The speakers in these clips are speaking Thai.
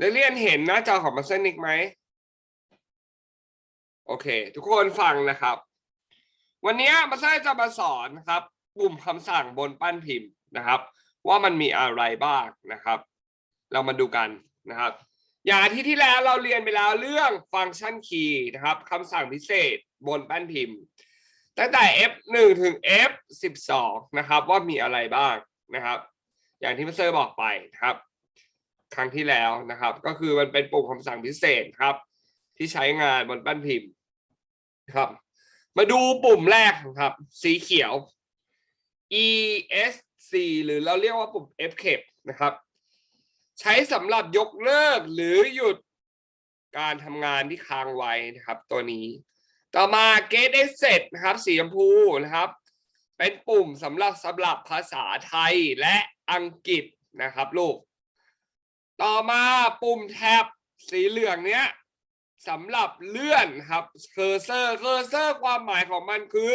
นักเรียนเห็นหน้าจอของมาสเตอร์นิกไหม โอเค ทุกคนฟังนะครับ วันนี้มาสเตอร์จะมาสอนนะครับปุ่มคำสั่งบนปั้นพิมพ์นะครับ ว่ามันมีอะไรบ้างนะครับ เรามาดูกันนะครับ อย่างที่ที่แล้วเราเรียนไปแล้วเรื่องฟังก์ชันคีย์นะครับคำสั่งพิเศษบนแป้นพิมพ์ ตั้งแต่ F1 ถึง F12 นะครับ ว่ามีอะไรบ้างนะครับ อย่างที่มาสเตอร์บอกไปนะครับ ครั้งที่แล้วนะครับ ก็คือมันเป็นปุ่มคำสั่งพิเศษครับ ที่ใช้งานบนแป้นพิมพ์ครับ มาดูปุ่มแรกครับ สีเขียว ESC หรือเราเรียกว่าปุ่ม Escape นะครับ ใช้สำหรับยกเลิกหรือหยุดการทำงานที่ค้างไว้นะครับ ตัวนี้ ต่อมา Get Exit นะครับ สีชมพูนะครับ เป็นปุ่มสำหรับสำหรับภาษาไทยและอังกฤษนะครับลูก ต่อมาปุ่มแท็บสีเหลืองเนี้ยสำหรับเลื่อนครับเคอร์เซอร์เคอร์เซอร์ความหมายของมันคือ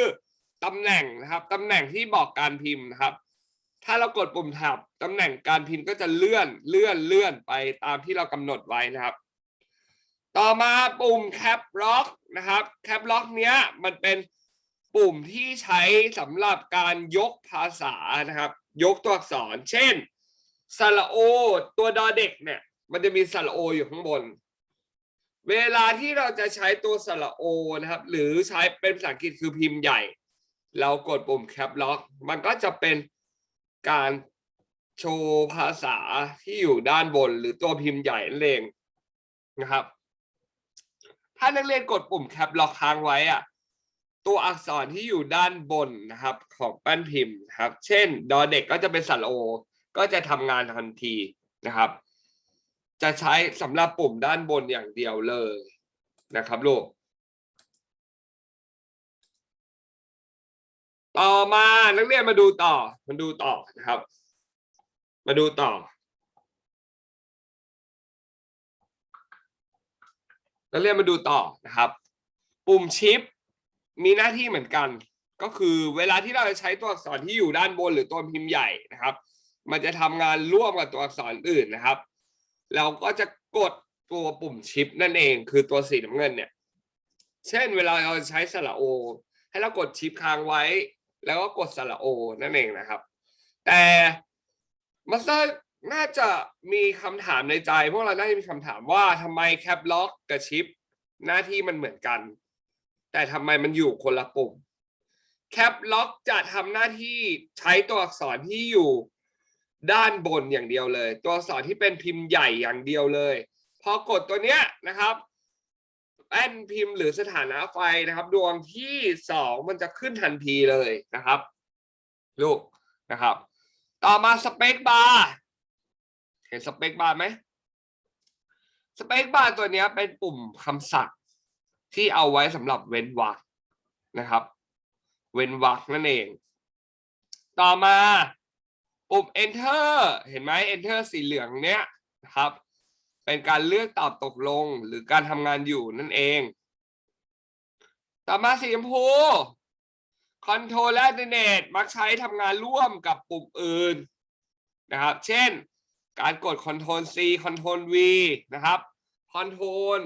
ตำแหน่งนะครับตำแหน่งที่บอกการพิมพ์นะครับ ถ้าเรากดปุ่มแท็บตำแหน่งการพิมพ์ก็จะเลื่อนเลื่อนเลื่อนไปตามที่เรากำหนดไว้นะครับ ต่อมาปุ่มแคปล็อกนะครับแคปล็อกเนี้ยมันเป็นปุ่มที่ใช้สำหรับการยกภาษานะครับ ยกตัวอักษร เช่น สระโอ ตัวดอเด็กเนี่ย มันจะมีสระโออยู่ข้างบน เวลาที่เราจะใช้ตัวสระโอนะครับ หรือใช้เป็นภาษาอังกฤษคือพิมพ์ใหญ่ เรากดปุ่มแคปล็อก มันก็จะเป็นการโชว์ภาษาที่อยู่ด้านบน หรือตัวพิมพ์ใหญ่นั่นเองนะครับ ถ้านักเรียนกดปุ่มแคปล็อกค้างไว้อะตัวอักษรที่อยู่ด้านบนนะครับ ของแป้นพิมพ์นะครับ เช่น ดอเด็กก็จะเป็นสระโอ ก็จะทำงานทันทีนะครับ จะใช้สำหรับปุ่มด้านบนอย่างเดียวเลยนะครับลูกต่อมานักเรียนมาดูต่อมาดูต่อนะครับ มาดูต่อ นักเรียนมาดูต่อนะครับ ปุ่มชิป มีหน้าที่เหมือนกัน ก็คือเวลาที่เราจะใช้ตัวอักษรที่อยู่ด้านบนหรือตัวพิมพ์ใหญ่นะครับ มันจะทำงานร่วมกับตัวอักษรอื่นนะครับ เราก็จะกดตัวปุ่มชิปนั่นเอง คือตัวสีน้ำเงินเนี่ย เช่นเวลาเราใช้สระโอ ให้เรากดชิปค้างไว้ แล้วก็กดสระโอนั่นเองนะครับ แต่มาสเตอร์น่าจะมีคำถามในใจ พวกเราน่าจะมีคำถามว่าทำไมแคปล็อกกับชิปหน้าที่มันเหมือนกัน แต่ทำไมมันอยู่คนละปุ่มแคปล็อกจะทำหน้าที่ใช้ตัวอักษรที่อยู่ ด้านบนอย่างเดียวเลย ตัวอักษรที่เป็นพิมพ์ใหญ่อย่างเดียวเลย พอกดตัวเนี้ยนะครับแป้นพิมพ์หรือสถานะไฟนะครับ ดวงที่สองมันจะขึ้นทันทีเลยนะครับ ลูกนะครับ ต่อมาสเปคบาร์เห็นสเปคบาร์ไหมสเปคบาร์ตัวเนี้ยเป็นปุ่มคำสั่งที่เอาไว้สำหรับเว้นวรรคนะครับ เว้นวรรคนั่นเอง ต่อมา ปุ่ม enter เห็นไหม enter สีเหลืองเนี้ยนะครับ เป็นการเลือกตอบตกลงหรือการทำงานอยู่นั่นเอง ต่อมาสีชมพู Control และ Alternate มักใช้ทำงานร่วมกับปุ่มอื่นนะครับ เช่น การกด Control C Control V นะครับ Control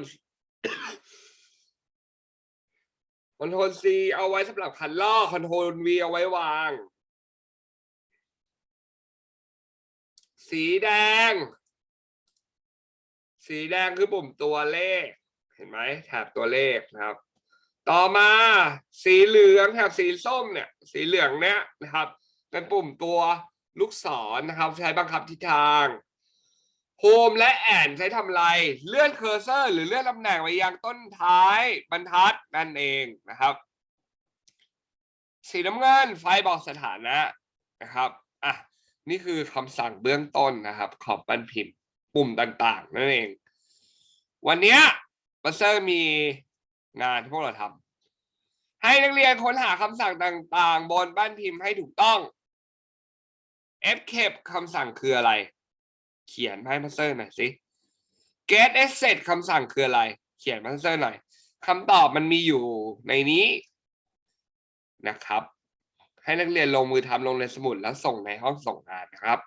Control C เอาไว้สำหรับคันล่อ Control V เอาไว้วาง สีแดง สีแดงคือปุ่มตัวเลข เห็นไหมแถบตัวเลขนะครับ ต่อมาสีเหลืองแถบสีส้มเนี่ย สีเหลืองเนี้ยนะครับเป็นปุ่มตัวลูกศรนะครับใช้บังคับทิศทางโฮมและแอนใช้ทำไรเลื่อนเคอร์เซอร์ หรือเลื่อนตำแหน่งไปยังต้นท้ายบรรทัดนั่นเองนะครับ สีน้ำเงินไฟบอกสถานะนะครับอะ นี่คือคำสั่งเบื้องต้นนะครับขอบปันพิมพ์ปุ่มต่างๆ นั่นเอง วันนี้บัสเซอร์มีงานที่พวกเราทำให้นักเรียนค้นหาคำสั่งต่างๆ บนบ้านพิมพ์ให้ถูกต้อง escape คำสั่งคืออะไร เขียนให้มาสเตอร์หน่อยสิ get exit คำสั่งคืออะไร เขียนมาสเตอร์หน่อยคำตอบมันมีอยู่ในนี้นะครับ ให้นักเรียนลงมือทำลงในสมุดแล้วส่งในห้องส่งงานนะครับ